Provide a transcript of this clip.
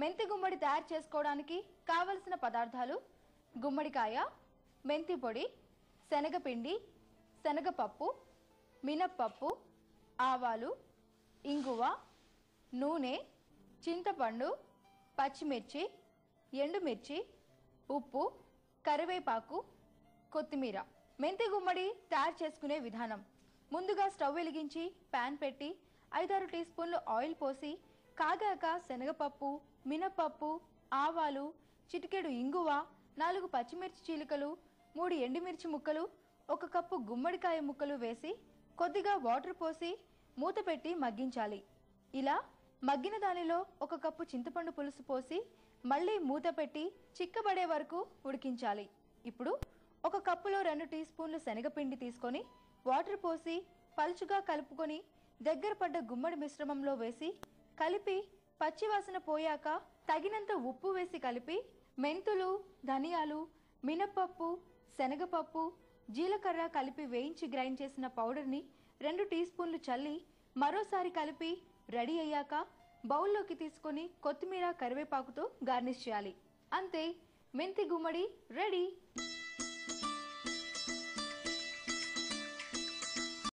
మెంతి గుమ్మడి తయారు చేసుకోవడానికి కావలసిన పదార్థాలు గుమ్మడికాయ మెంతి పొడి శనగపిండి శనగపప్పు మినప్పప్పు ఆవాలు ఇంగువ నూనె చింతపండు పచ్చిమిర్చి ఎండుమిర్చి ఉప్పు కరివేపాకు కొత్తిమీర. మెంతి గుమ్మడి తయారు చేసుకునే విధానం. ముందుగా స్టవ్ వెలిగించి పాన్ పెట్టి ఐదారు టీ స్పూన్లు ఆయిల్ పోసి కాగాక శనగపప్పు మినపప్పు ఆవాలు చిటికెడు ఇంగువ నాలుగు పచ్చిమిర్చి చీలికలు మూడు ఎండుమిర్చి ముక్కలు ఒక కప్పు గుమ్మడికాయ ముక్కలు వేసి కొద్దిగా వాటర్ పోసి మూత పెట్టి మగ్గించాలి. ఇలా మగ్గిన దానిలో ఒక కప్పు చింతపండు పులుసు పోసి మళ్ళీ మూత పెట్టి చిక్కబడే వరకు ఉడికించాలి. ఇప్పుడు ఒక కప్పులో రెండు టీ స్పూన్లు శనగపిండి తీసుకొని వాటర్ పోసి పలుచుగా కలుపుకొని దగ్గర పడ్డ గుమ్మడి మిశ్రమంలో వేసి కలిపి పచ్చివాసన పోయాక తగినంత ఉప్పు వేసి కలిపి మెంతులు ధనియాలు మినపప్పు శనగపప్పు జీలకర్ర కలిపి వేయించి గ్రైండ్ చేసిన పౌడర్ని రెండు టీ స్పూన్లు చల్లి మరోసారి కలిపి రెడీ అయ్యాక బౌల్లోకి తీసుకొని కొత్తిమీర కరివేపాకుతో గార్నిష్ చేయాలి. అంతే మెంతి గుమ్మడి రెడీ.